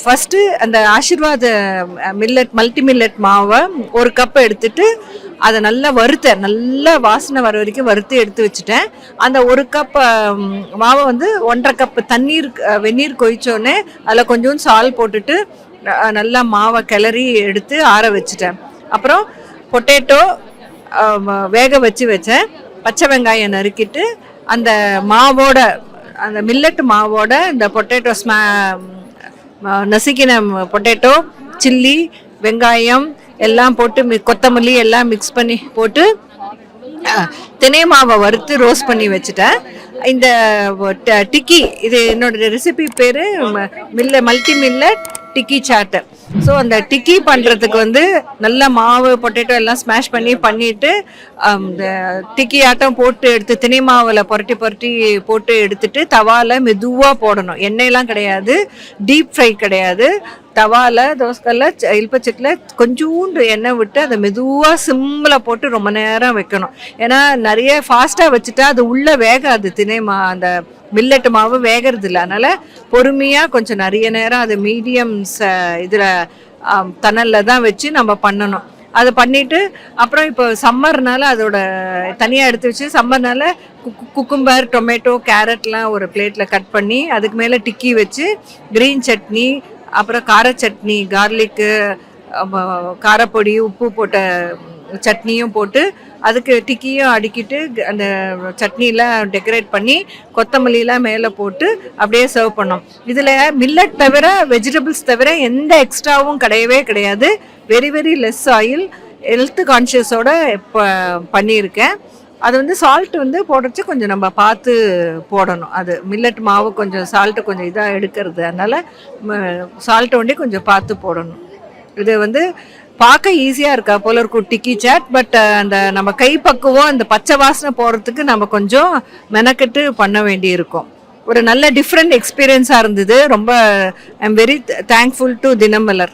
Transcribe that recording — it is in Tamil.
ஃபஸ்ட்டு அந்த ஆஷிர்வாத மில்லட் மல்டி மில்லட் மாவை ஒரு கப் எடுத்துட்டு அதை நல்லா வறுத்தேன் நல்லா வாசனை வர வரைக்கும் வறுத்து எடுத்து வச்சுட்டேன். அந்த ஒரு கப் மாவை வந்து ஒன்றரை கப் தண்ணீர் வெந்நீர் கொதிச்சோடனே அதில் கொஞ்சம் சால் போட்டுட்டு நல்லா மாவை கிளறி எடுத்து ஆற வச்சுட்டேன். அப்புறம் பொட்டேட்டோ வேக வச்சு வச்சேன். பச்சை வெங்காயம் நறுக்கிட்டு அந்த மாவோட அந்த மில்லட் மாவோட இந்த பொட்டேட்டோ ஸ்மா நசுக்கின பொட்டேட்டோ சில்லி வெங்காயம் எல்லாம் போட்டு மி- கொத்தமல்லி எல்லாம் மிக்ஸ் பண்ணி போட்டு தினை மாவை வறுத்து ரோஸ்ட் பண்ணி வச்சுட்டேன். இந்த ட- டிக்கி இது என்னோட ரெசிபி பேர் மில்ல multi millet tikki chaat so அந்த டிக்கி பண்ணுறதுக்கு வந்து நல்ல மாவு பொட்டேட்டோ எல்லாம் ஸ்மாஷ் பண்ணி பண்ணிட்டு அந்த இந்த டிக்கி ஆட்டம் போட்டு எடுத்து தினை மாவில் புரட்டி புரட்டி போட்டு எடுத்துட்டு தவால மெதுவாக போடணும். எண்ணெயெல்லாம் கிடையாது. டீப் ஃப்ரை கிடையாது. தவால தோசைக்கல்ல இல்பச்சட்டில் கொஞ்சூண்டு எண்ணெய் விட்டு அதை மெதுவாக சிம்மில் போட்டு ரொம்ப நேரம் வைக்கணும். ஏன்னா நிறைய ஃபாஸ்ட்டாக வச்சுட்டா அது உள்ளே வேகாது. தினை மா அந்த மில்லட் மாவு வேகிறது இல்லை அதனால் பொறுமையாக கொஞ்சம் நிறைய நேரம் அது மீடியம் இதில் தணலில் தான் வச்சு நம்ம பண்ணணும். அதை பண்ணிட்டு அப்புறம் இப்போ சம்மர்னால அதோட தனியாக எடுத்து வச்சு சம்மர்னால குக்கும்பர் டொமேட்டோ கேரட்லாம் ஒரு பிளேட்டில் கட் பண்ணி அதுக்கு மேலே டிக்கி வச்சு க்ரீன் சட்னி அப்புறம் கார சட்னி கார்லிக்கு காரப்பொடி உப்பு போட்ட சட்னியும் போட்டு அதுக்கு டிக்கியும் அடுக்கிட்டு அந்த சட்னிலாம் டெக்கரேட் பண்ணி கொத்தமல்லிலாம் மேலே போட்டு அப்படியே சர்வ் பண்ணோம். இதில் மில்லட் தவிர வெஜிடபிள்ஸ் தவிர எந்த எக்ஸ்ட்ராவும் கிடையவே கிடையாது. Very very less oil health கான்ஷியஸோட இப்போ பண்ணியிருக்கேன். அது வந்து சால்ட் வந்து போடுறச்சு கொஞ்சம் நம்ம பார்த்து போடணும். அது மில்லட் மாவு கொஞ்சம் சால்ட்டு கொஞ்சம் இதாக எடுக்கிறது. அதனால் சால்ட்டை ஒண்டி கொஞ்சம் பார்த்து போடணும். இது வந்து பார்க்க ஈஸியாக இருக்கா போல இருக்கும் டிக்கி சாட் பட் அந்த நம்ம கை பக்குவம் அந்த பச்சை வாசனை போகிறதுக்கு நம்ம கொஞ்சம் மெனக்கெட்டு பண்ண வேண்டி இருக்கும் ஒரு நல்ல டிஃப்ரெண்ட் எக்ஸ்பீரியன்ஸாக இருந்தது. ரொம்ப I am very thankful to Dinamalar.